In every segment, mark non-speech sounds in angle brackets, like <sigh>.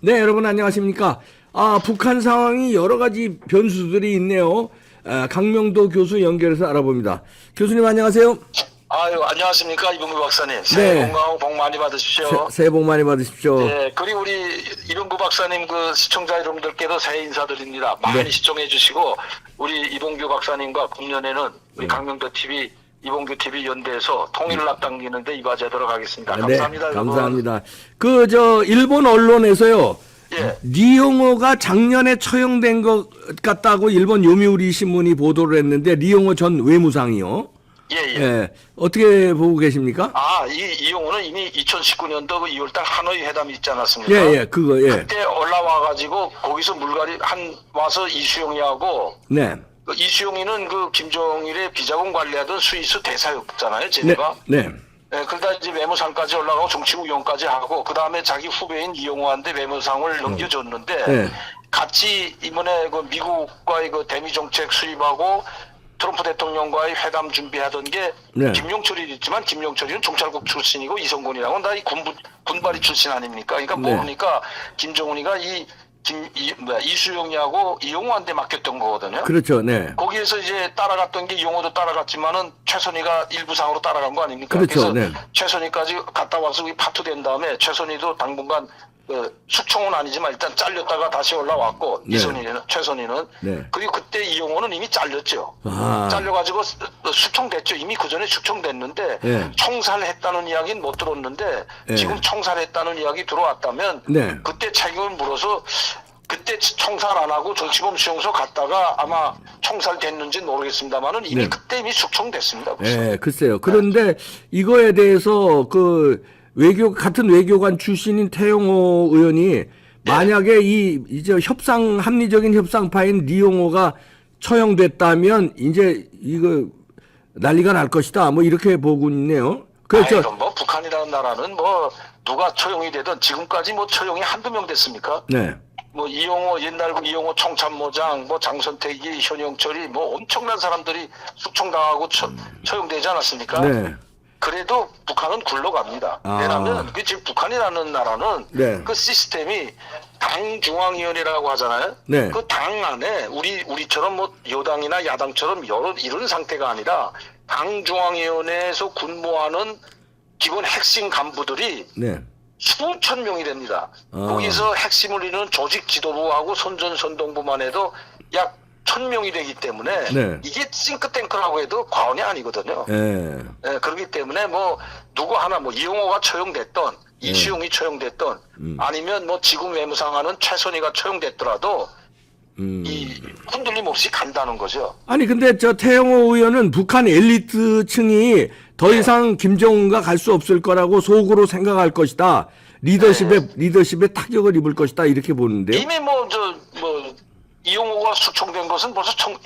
네, 여러분 안녕하십니까? 아, 북한 상황이 여러 가지 변수들이 있네요. 아, 강명도 교수 연결해서 알아봅니다. 교수님 안녕하세요. 아유 안녕하십니까 이봉규 박사님 새해 네. 건강하고 복 많이 받으십시오. 새, 새해 복 많이 받으십시오. 네 그리고 우리 이봉규 박사님 그 시청자 여러분들께도 새해 인사드립니다. 많이 네. 시청해 주시고 우리 이봉규 박사님과 금년에는 우리 네. 강명도 TV 이봉규 TV 연대에서 통일을 앞당기는데 이바지하도록 하겠습니다. 아, 감사합니다. 네, 여러분. 감사합니다. 그, 저, 일본 언론에서요. 예. 리용호가 작년에 처형된 것 같다고 일본 요미우리 신문이 보도를 했는데, 리용호 전 외무상이요. 예, 예. 예. 어떻게 보고 계십니까? 아, 이 이용호는 이미 2019년도 그 2월달 하노이 회담이 있지 않았습니까? 예, 예, 그거, 예. 그때 올라와가지고 거기서 물갈이 한 와서 이수영이하고 네. 그 이수용이는 그 김정일의 비자금 관리하던 스위스 대사였잖아요, 네. 제네가. 네. 네, 그러다 이제 외무상까지 올라가고 정치국 위원까지 하고 그 다음에 자기 후배인 이용호한테 외무상을 넘겨줬는데 네. 같이 이번에 그 미국과의 그 대미 정책 수립하고 트럼프 대통령과의 회담 준비하던 게 네. 김용철이 있지만 김용철이는 경찰국 출신이고 이성곤이랑은 다 이 군부 군발이 출신 아닙니까? 그러니까 네. 모르니까 김정은이가 이 김, 이, 뭐야, 이수용이하고 이용호한테 맡겼던 거거든요. 그렇죠. 네. 거기에서 이제 따라갔던 게 이용호도 따라갔지만은 최선희가 일부상으로 따라간 거 아닙니까? 그렇죠, 래서 네. 최선희까지 갔다 와서 이 파투된 다음에 최선희도 당분간 그 숙청은 아니지만 일단 잘렸다가 다시 올라왔고 네. 이선희는 최선희는 네. 그리고 그때 이용호는 이미 잘렸죠. 아. 잘려가지고 수- 수청됐죠. 이미 그 전에 수청됐는데 네. 총살했다는 이야기는 못 들었는데 네. 지금 총살했다는 이야기 들어왔다면 네. 그때 책임을 물어서 그때 총살 안 하고 정치범 수용소 갔다가 아마 총살됐는지 모르겠습니다만은 이미 네. 그때 이미 숙청됐습니다. 예, 글쎄요. 그런데 이거에 대해서 그 외교 같은 외교관 출신인 태영호 의원이 만약에 이 이제 협상 합리적인 협상파인 리용호가 처형됐다면 이제 이거 난리가 날 것이다. 뭐 이렇게 보고 있네요. 그렇죠. 아이고, 뭐 북한이라는 나라는 뭐 누가 처형이 되든 지금까지 뭐 처형이 한두 명 됐습니까? 네. 뭐 이용호 옛날 그 이용호 청참모장 뭐 장선택이 현영철이 뭐 엄청난 사람들이 숙청당하고 처, 처형되지 않았습니까? 네. 그래도 북한은 굴러갑니다. 아. 왜냐하면 그 지금 북한이라는 나라는 네. 그 시스템이 당 중앙위원회라고 하잖아요. 네. 그 당 안에 우리 우리처럼 뭐 여당이나 야당처럼 여러 이런 상태가 아니라 당 중앙위원회에서 군무하는 기본 핵심 간부들이 네. 수천 명이 됩니다. 아. 거기서 핵심을 이루는 조직 지도부하고 선전 선동부만 해도 약 천 명이 되기 때문에 네. 이게 싱크탱크라고 해도 과언이 아니거든요. 예. 예, 그렇기 때문에 뭐 누구 하나 뭐 이용호가 처형됐던 이수용이 처형됐던 음. 아니면 뭐 지금 외무상하는 최선희가 처형됐더라도 음. 이 흔들림 없이 간다는 거죠. 아니 근데 저 태영호 의원은 북한 엘리트층이 더 네. 이상 김정은과 갈 수 없을 거라고 속으로 생각할 것이다. 리더십에 네. 리더십에 타격을 입을 것이다 이렇게 보는데요. 이미 뭐저뭐 이용호가 수청된 것은 벌써 청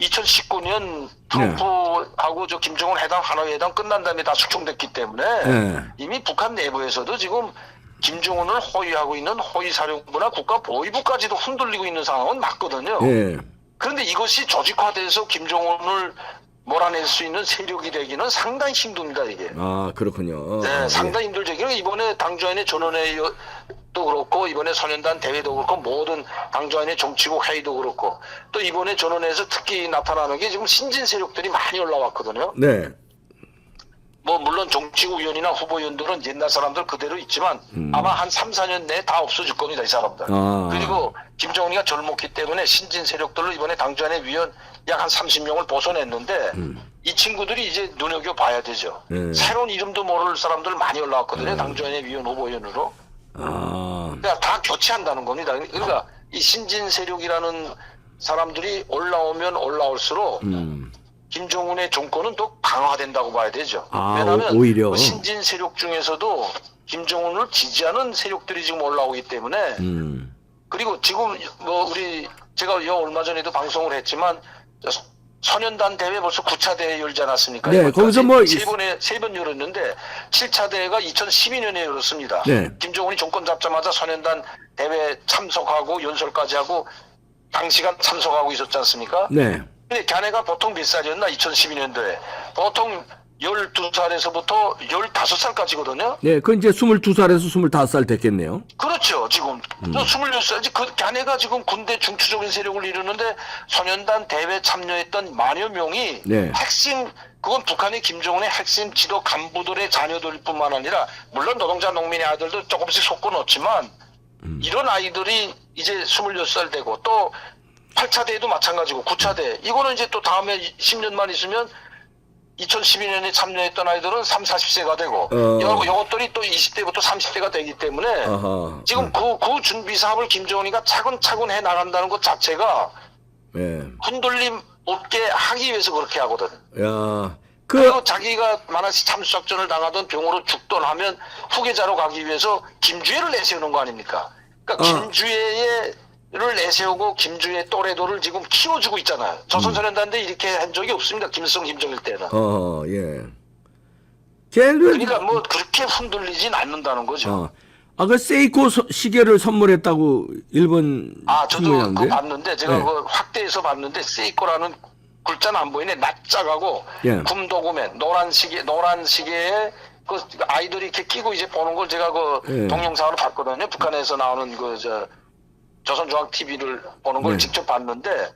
2019년 트럼프하고 저 김정은 회담 하노이 회담 끝난 다음에 다 수청됐기 때문에 네. 이미 북한 내부에서도 지금 김정은을 호위하고 있는 호위사령부나 국가보위부까지도 흔들리고 있는 상황은 맞거든요. 예. 그런데 이것이 조직화돼서 김정은을 몰아낼 수 있는 세력이 되기는 상당히 힘듭니다 이게. 아 그렇군요. 네, 예. 상당히 힘들죠. 이번에 당조연의 전원회의 도 그렇고 이번에 소년단 대회도 그렇고 모든 당조연의 정치국 회의도 그렇고 또 이번에 전원회에서 특히 나타나는 게 지금 신진 세력들이 많이 올라왔거든요. 네. 뭐 물론 정치국 위원이나 후보 위원들은 옛날 사람들 그대로 있지만 음. 아마 한 3, 4년 내에 다 없어질 겁니다 이 사람들. 아. 그리고 김정은이가 젊었기 때문에 신진 세력들로 이번에 당조연의 위원 약 한 30명을 벗어냈는데 이 친구들이 이제 눈여겨 봐야 되죠. 네. 새로운 이름도 모를 사람들 많이 올라왔거든요. 당조연의 위원 후보위원으로. 아. 그러니까 다 교체한다는 겁니다. 그러니까 이 신진 세력이라는 사람들이 올라오면 올라올수록 음. 김정은의 정권은 또 강화된다고 봐야 되죠. 아, 왜냐하면 오- 오히려. 그 신진 세력 중에서도 김정은을 지지하는 세력들이 지금 올라오기 때문에 음. 그리고 지금 뭐 우리 제가 여 얼마 전에도 방송을 했지만 저 선연단 대회 벌써 9차 대회 열지 않았습니까? 네, 거기서 뭐 세 번에 세 번 열었는데 7차 대회가 2012년에 열었습니다. 네. 김정은이 정권 잡자마자 선연단 대회 참석하고 연설까지 하고 당시간 참석하고 있었지 않습니까? 네. 근데 걔네가 보통 몇 살이었나 2012년도에 보통 12살에서부터 15살까지거든요. 네, 그 이제 22살에서 25살 됐겠네요. 그렇죠. 지금 음. 또 26살 그 걔네가 지금 군대 중추적인 세력을 이루는데 소년단 대회 참여했던 만여 명이 네. 핵심 그건 북한의 김정은의 핵심 지도 간부들의 자녀들 뿐만 아니라 물론 노동자 농민의 아들도 조금씩 속고 넣었지만 음. 이런 아이들이 이제 26살 되고 또 8차 대회도 마찬가지고 9차 대회 이거는 이제 또 다음에 10년만 있으면 2012년에 참여했던 아이들은 3, 40세가 되고 어. 요, 요것들이 또 20대부터 30대가 되기 때문에 아하. 지금 그, 그 준비 사업을 김정은이가 차근차근 해 나간다는 것 자체가 예. 흔들림 없게 하기 위해서 그렇게 하거든. 야, 그, 그리고 자기가 만약에 참수작전을 당하던 병으로 죽던 하면 후계자로 가기 위해서 김주애를 내세우는 거 아닙니까? 그러니까 어. 김주애 를 내세우고 김주애 또래도를 지금 키워주고 있잖아요. 조선소년단대 이렇게 한 적이 없습니다. 김일성, 김정일 때는. 어, 예. 걔는, 그러니까 뭐 그렇게 흔들리진 않는다는 거죠. 어. 아, 그 세이코 서- 시계를 선물했다고 일본 아, 저도? 그거 봤는데 제가 네. 그 확대해서 봤는데 세이코라는 글자는 안 보이네. 낯짝하고 예. 금도금에 노란 시계 노란 시계에 그 아이들이 이렇게 끼고 이제 보는 걸 제가 그 예. 동영상으로 봤거든요. 북한에서 나오는 그 저 조선중앙 TV를 보는 걸 네. 직접 봤는데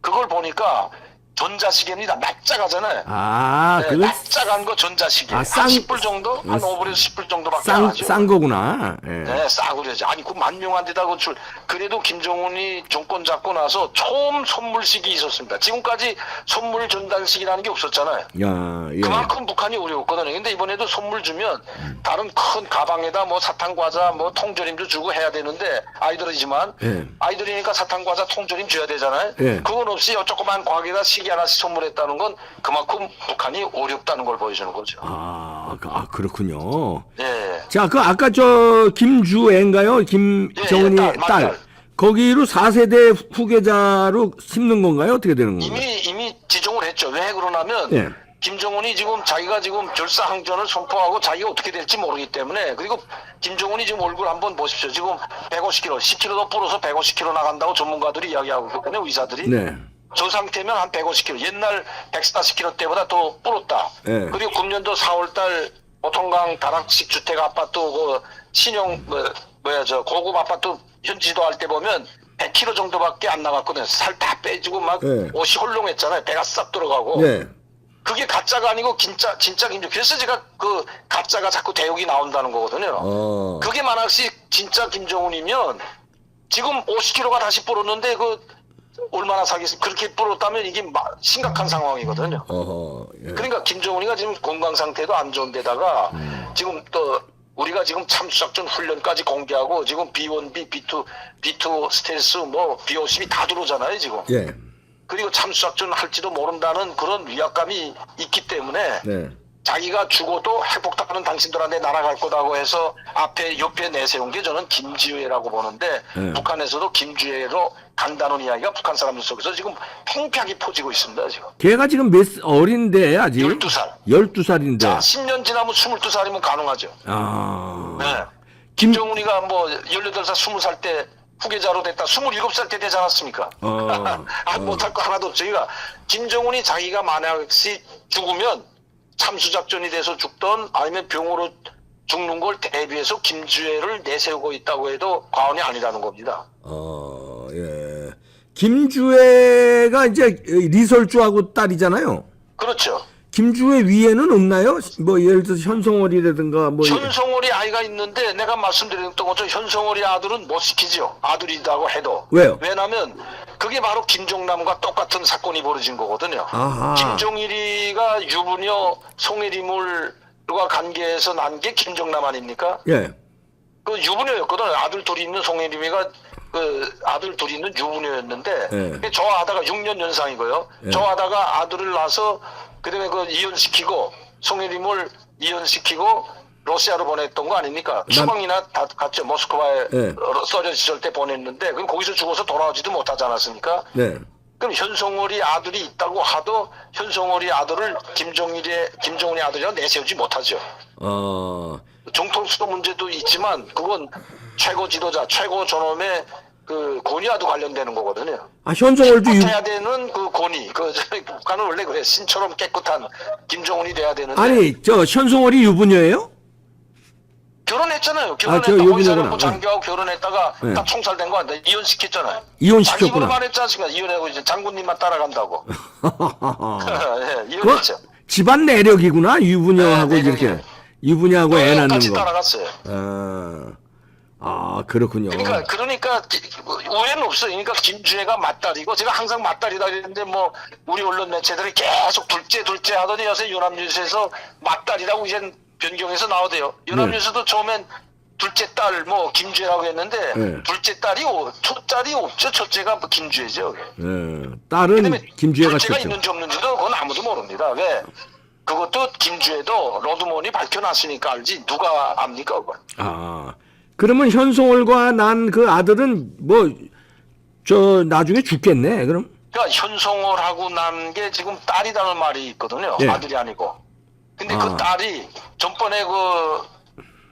그걸 보니까 전자시계입니다. 낯짝하잖아요. 아, 네, 그건 낯짝한 거 전자시계. 아, 한 쌍- 10불 정도? 한 음, 5불에서 10불 정도밖에 안 싼, 하죠. 싼 거구나. 예. 네, 싸구려지. 아니, 그 만명한 데다 그 줄. 그래도 김정은이 정권 잡고 나서 처음 선물식이 있었습니다. 지금까지 선물 전달식이라는 게 없었잖아요. 야, 예. 그만큼 북한이 어려웠거든요. 근데 이번에도 선물 주면 다른 큰 가방에다 뭐 사탕 과자 뭐 통조림도 주고 해야 되는데 아이들이지만 예. 아이들이니까 사탕 과자 통조림 줘야 되잖아요. 예. 그건 없이 조그만 과학에다 시계 하나씩 선물했다는 건 그만큼 북한이 어렵다는 걸 보여주는 거죠. 아, 그- 아, 그렇군요. 예. 자, 그 아까 저 김주애인가요? 김정은이 예, 딸, 딸. 맞아요. 거기로 4세대 후계자로 심는 건가요? 어떻게 되는 건가요? 이미 이미 지정을 했죠. 왜 그러냐면 예. 김정은이 지금 자기가 지금 결사항전을 선포하고 자기가 어떻게 될지 모르기 때문에 그리고 김정은이 지금 얼굴 한번 보십시오. 지금 150kg, 10kg 더 불어서 150kg 나간다고 전문가들이 이야기하고 있거든요. 의사들이. 네. 저 상태면 한 150kg. 옛날 140kg 때보다 더 불었다. 예. 그리고 금년도 4월달 보통강 다락식 주택 아파트 그 신형 뭐, 뭐야 저 고급 아파트 현지도 할 때 보면 100kg 정도밖에 안 나갔거든 요. 살 다 빼지고 막 예. 옷이 헐렁했잖아요. 배가 싹 들어가고. 네. 그게 가짜가 아니고 진짜 진짜 김정. 그래서 제가 그 가짜가 자꾸 대역이 나온다는 거거든요. 어. 그게 만약시 진짜 김정은이면 지금 50kg가 다시 불었는데 그 얼마나 사겠습니까? 그렇게 불었다면 이게 마- 심각한 상황이거든요. 어허. 예. 그러니까 김정은이가 지금 건강 상태도 안 좋은데다가 지금 또 우리가 지금 참수작전 훈련까지 공개하고 지금 B1B, B2, B2 스텔스 뭐 B50이 다 들어오잖아요 지금. 예. 그리고 참수작전 할지도 모른다는 그런 위압감이 있기 때문에 네. 자기가 죽어도 핵폭탄은 당신들한테 날아갈 거다고 해서 앞에 옆에 내세운 게 저는 김지혜라고 보는데 네. 북한에서도 김지혜로 간다는 이야기가 북한 사람들 속에서 지금 팽팽하게 퍼지고 있습니다 지금. 걔가 지금 몇 살- 어린데 아직 12살. 12살인데. 자, 10년 지나면 22살이면 가능하죠. 아. 네. 김 김정은이가 뭐 18살, 20살 때 후계자로 됐다. 27살 때 되지 않았습니까? 어, <laughs> 아, 못할 거 하나도 없죠. 그러니까 김정은이 자기가 만약시 죽으면 참수작전이 돼서 죽던 아니면 병으로 죽는 걸 대비해서 김주애를 내세우고 있다고 해도 과언이 아니라는 겁니다. 어, 예. 김주애가 이제 리설주하고 딸이잖아요. 그렇죠. 김주애 위에는 없나요? 뭐 예를 들어 서 현송월이라든가 뭐 현성월이 아이가 있는데 내가 말씀드렸던 것처럼 현성월이 아들은 못 시키죠. 아들이라고 해도. 왜요? 왜냐면 그게 바로 김정남과 똑같은 사건이 벌어진 거거든요. 아하. 김정일이가 유부녀 송혜리물과 관계해서 난 게 김정남 아닙니까? 예. 그 유부녀였거든. 아들 둘이 있는 송혜림이가 그 아들 둘이 있는 유부녀였는데 예. 좋아하다가 6년 연상이고요. 예. 좋아하다가 아들을 낳아서 그다음에 그 이혼시키고 송혜림을 이혼시키고 러시아로 보냈던 거 아닙니까? 추방이나 다 갔죠. 모스크바에 예. 써져 있을 때 보냈는데 그럼 거기서 죽어서 돌아오지도 못하지 않았습니까? 네. 그럼 현성월이 아들이 있다고 하도 현성월이 아들을 김정일의 김정은의 아들이라 내세우지 못하죠. 어. 정통 수도 문제도 있지만 그건 최고 지도자, 최고 존엄의 그 권위와도 관련되는 거거든요. 아 현송월도 유, 깨끗해야 되는 그 권위. 그 북한은 원래 그래 신처럼 깨끗한 김정은이 돼야 되는데 아니 저 현송월이 유부녀예요? 결혼했잖아요. 아, 저 결혼했다고 여기는 의사를 뭐 장교하고 결혼했다가 네. 다 총살된 거 아닌데 이혼 시켰잖아요. 이혼 시켰구나. 자기 입으로 말했지 않습니까? 이혼하고 이제 장군님만 따라간다고. <laughs> <laughs> 예, 그 이혼했죠. 집안 내력이구나 유부녀하고 네, 이렇게 내력이에요. 유부녀하고 애 낳는 같이 거. 따라갔어요. 아, 아 그렇군요. 그러니까 그러니까 기- 오해는 없어요. 그러니까 김주혜가 맞다리고 제가 항상 맞다리다 그랬는데 뭐 우리 언론 매체들이 계속 둘째 둘째 하더니 요새 연합뉴스에서 맞다리라고 이제 변경해서 나오대요. 연합뉴스도 처음엔 둘째 딸 뭐 김주혜라고 했는데 네. 둘째 딸이 오, 첫딸이 없죠. 첫째가 뭐 김주혜죠. 예, 딸은 그다음에 김주혜가 둘째가 쳤죠. 있는지 없는지도 그건 아무도 모릅니다. 왜? 그것도 김주혜도 로드몬이 밝혀놨으니까 알지 누가 압니까 그걸? 아, 그러면 현송월과 난 그 아들은 뭐 저 나중에 죽겠네. 그럼 그러니까 현송월하고 난 게 지금 딸이라는 말이 있거든요. 예. 아들이 아니고. 근데 아. 그 딸이 전번에 그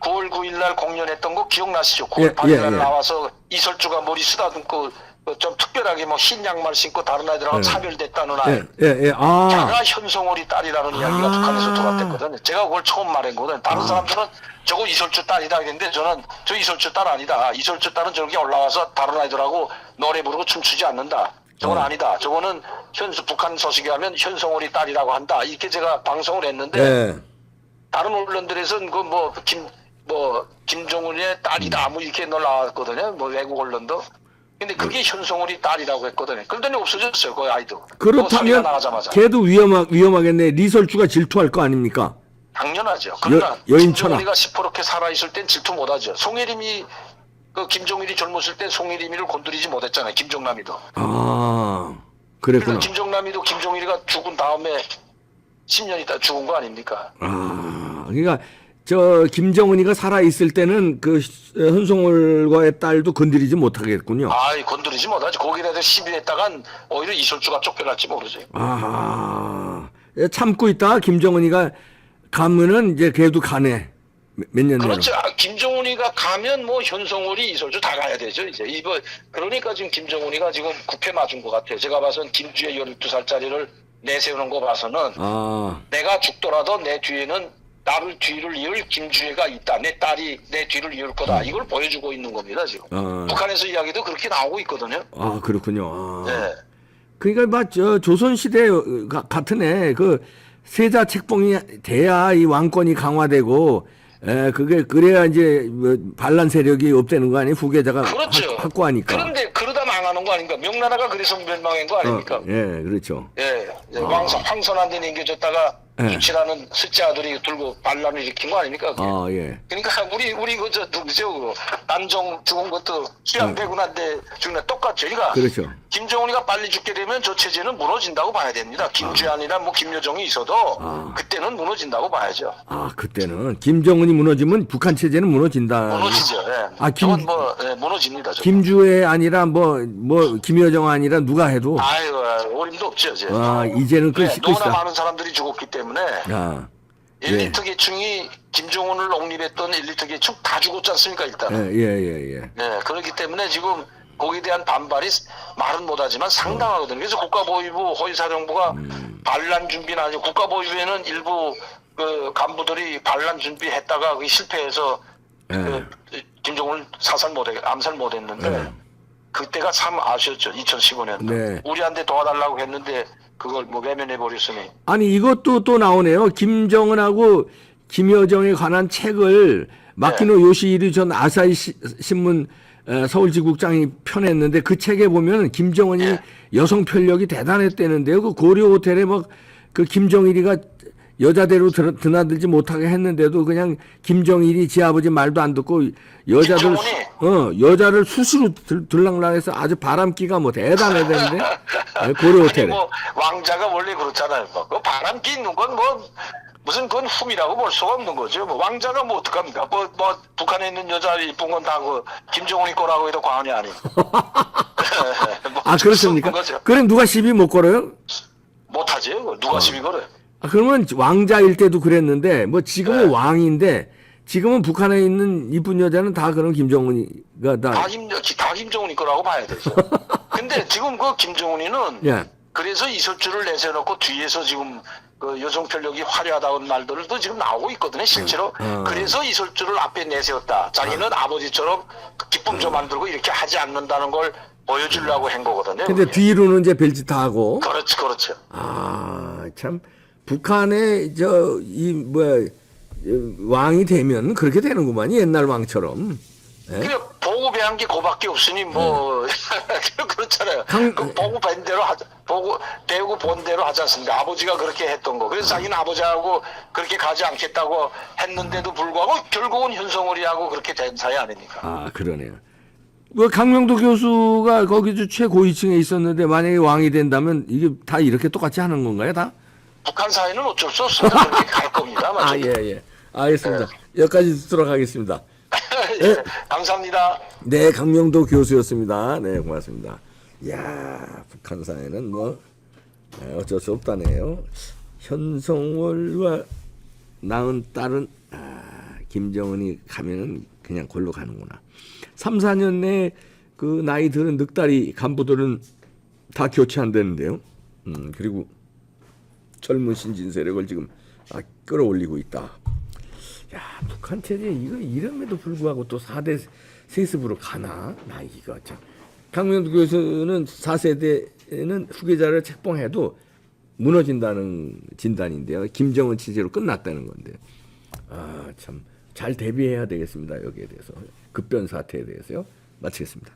9월 9일 날 공연했던 거 기억나시죠? 9월 예, 8일 예, 날 예. 나와서 이설주가 머리 쓰다듬고 그 좀 특별하게 뭐 흰 양말 신고 다른 아이들하고 예. 차별됐다는 아이. 예, 예, 예. 아, 걔가 현송월이 딸이라는 이야기가 아. 북한에서 들어왔댔거든요. 제가 그걸 처음 말했거든요. 다른 사람들은 저거 이설주 딸이다 했는데 저는 저 이설주 딸 아니다. 이설주 딸은 저렇게 올라와서 다른 아이들하고 노래 부르고 춤추지 않는다. 저건 어. 아니다. 저거는 현수 북한 소식에 하면 현송월이 딸이라고 한다. 이렇게 제가 방송을 했는데 예. 다른 언론들에서는 그뭐김뭐 김정은의 딸이다 뭐 이렇게 놀라왔거든요. 뭐 외국 언론도. 근데 그게 현송월이 딸이라고 했거든요. 그러더니 없어졌어요. 그 아이도. 그렇다면 나가자마자. 걔도 위험하, 위험하겠네. 리설주가 질투할 거 아닙니까? 당연하죠. 그러나 여인천하. 김정일이가 시퍼렇게 살아있을 땐 질투 못하죠. 송혜림이 그 김정일이 젊었을 땐 송혜림이를 건드리지 못했잖아요. 김정남이도. 아, 그랬구나. 그러니까 김정남이도 김정일이가 죽은 다음에 10년 있다 죽은 거 아닙니까? 아, 그러니까 저 김정은이가 살아 있을 때는 그 현송월과의 딸도 건드리지 못하겠군요. 아이 건드리지 못하지. 거기라도 시비했다간 오히려 이설주가 쫓겨날지 모르죠. 아, 예, 참고 있다 김정은이가 가면은 이제 걔도 가네. 몇년 내로. 그렇죠. 아, 김정은이가 가면 뭐 현성월이 이설주 다 가야 되죠. 이제 이거 그러니까 지금 김정은이가 지금 국회 맞은 것 같아요. 제가 봐선 김주혜 12살짜리를 내세우는 거 봐서는 아, 내가 죽더라도 내 뒤에는 나를 뒤를 이을 김주혜가 있다. 내 딸이 내 뒤를 이을 거다. 이걸 보여주고 있는 겁니다, 지금. 어. 북한에서 이야기도 그렇게 나오고 있거든요. 아 그렇군요. 아. 네. 그러니까 막저 조선 시대 같은 애 그 세자 책봉이 돼야 이 왕권이 강화되고 에 그게 그래야 이제 뭐 반란 세력이 없대는 거 아니에요 후계자가 그렇죠. 확- 확고하니까. 그런데 그러다 망하는 거 아닙니까? 명나라가 그래서 멸망한 거 아닙니까? 어, 예, 그렇죠. 예, 예, 왕성 황선한데 남겨졌다가 예. 김치라는 셋째 아들이 들고 반란을 일으킨 거 아닙니까? 그게? 아 예. 그러니까 우리 우리 그저 누구죠? 그 난정 죽은 것도 수양되고 난데 죽는 거 똑같죠. 그러니까 그렇죠. 김정은이가 빨리 죽게 되면 저 체제는 무너진다고 봐야 됩니다. 김주한이나 뭐 김여정이 있어도 아. 그때는 무너진다고 봐야죠. 아 그때는 김정은이 무너지면 북한 체제는 무너진다. 무너지죠. 예. 아, 김- 저건 뭐 예, 무너집니다. 저건. 김주애 아니라 뭐 뭐 김여정 아니라 누가 해도 아유 어림도 없죠. 이제. 아 이제는 그 네, 씻고 너무나 있다. 많은 사람들이 죽었기 때문에 아, 엘리트 계층이 김정은을 옹립했던 엘리트 계층 다 죽었지 않습니까 일단. 예, 예, 예, 예. 네, 그렇기 때문에 지금 거기에 대한 반발이 말은 못하지만 상당하거든요. 그래서 국가보위부 호위사령부가 음. 반란 준비는 아니고 국가보위부에는 일부 그 간부들이 반란 준비했다가 그게 실패해서 예. 그 김정을 사살 못해 암살 못했는데 네. 그때가 참 아쉬웠죠. 2015년. 네. 우리한테 도와달라고 했는데 그걸 뭐 외면해 버렸으니. 아니 이것도 또 나오네요. 김정은하고 김여정에 관한 책을 마키노 요시히리 전 아사히 시- 신문 에, 서울지국장이 펴냈는데 그 책에 보면 김정은이 예. 여성 편력이 대단했다는데요. 그 고려 호텔에 막 그 김정일이가 여자대로 드, 드나들지 못하게 했는데도 그냥 김정일이 지 아버지 말도 안 듣고 여자들? 어 여자를 수시로 들, 들락날해서 아주 바람기가 뭐 대단하다는데 에, 고려 아니 호텔에 뭐 왕자가 원래 그렇잖아요. 뭐. 그 바람기 있는 건 뭐 무슨 그건 흠이라고 볼 수가 없는 거죠. 뭐 왕자가 뭐 어떡합니까? 뭐, 뭐 북한에 있는 여자 이쁜 건 다 그 김정은이 거라고 해도 과언이 아니. <laughs> 뭐아 그렇습니까? 그럼 누가 시비 못 걸어요? 못하지. 누가 시비 걸어요? 아, 그러면 왕자일 때도 그랬는데 뭐 지금은 네. 왕인데 지금은 북한에 있는 이쁜 여자는 다 그런 김정은이가 다. 다 김, 다 김정은이 거라고 봐야 되죠. <laughs> 근데 지금 그 김정은이는 예. 그래서 이설주를 내세워놓고 뒤에서 지금 그 여성 편력이 화려하다는 말들도 지금 나오고 있거든요, 실제로. 어. 그래서 이설주를 앞에 내세웠다. 자기는 아버지처럼 기쁨 좀 만들고 이렇게 하지 않는다는 걸 보여주려고 한 거거든요. 근데 뒤로는 이제 별짓 다 하고. 그렇죠, 그렇죠. 아, 참 북한의 저 이 뭐야 어, 왕이 되면 그렇게 되는구만 옛날 왕처럼. 예? 그래 보고 배한 게 그밖에 없으니 뭐 <laughs> 그렇잖아요. 강- 그 보고 뵌 대로 하자, 보고 배우고 본 대로 하지 않습니까? 아버지가 그렇게 했던 거. 그래서 자기는 아버지하고 그렇게 가지 않겠다고 했는데도 불구하고 결국은 현성우리하고 그렇게 된 사이 아닙니까? 아 그러네요. 뭐 강명도 교수가 거기 최고위층에 있었는데 만약에 왕이 된다면 이게 다 이렇게 똑같이 하는 건가요, 다? 북한 사회는 어쩔 수 없습니다. 그렇게 <laughs> 갈 겁니다. 아, 예, 예. 알겠습니다. 여기까지 듣도록 하겠습니다. <laughs> 예, 감사합니다. 네, 강명도 교수였습니다. 네, 고맙습니다. 야 북한 사회는 뭐 네, 어쩔 수 없다네요. 현성월과 낳은 딸은 아, 김정은이 가면은 그냥 골로 가는구나. 3, 4년 내에 그 나이 드는 늑다리 간부들은 다 교체한다는데요. 음, 그리고 젊은 신진 세력을 지금 아, 끌어올리고 있다. 야, 북한 체제 이거 이름에도 불구하고 또 4대 세습으로 가나? 나 이거 참. 강명도 교수는 4세대는 후계자를 책봉해도 무너진다는 진단인데요. 김정은 체제로 끝났다는 건데. 아, 참 잘 대비해야 되겠습니다. 여기에 대해서. 급변 사태에 대해서요. 마치겠습니다.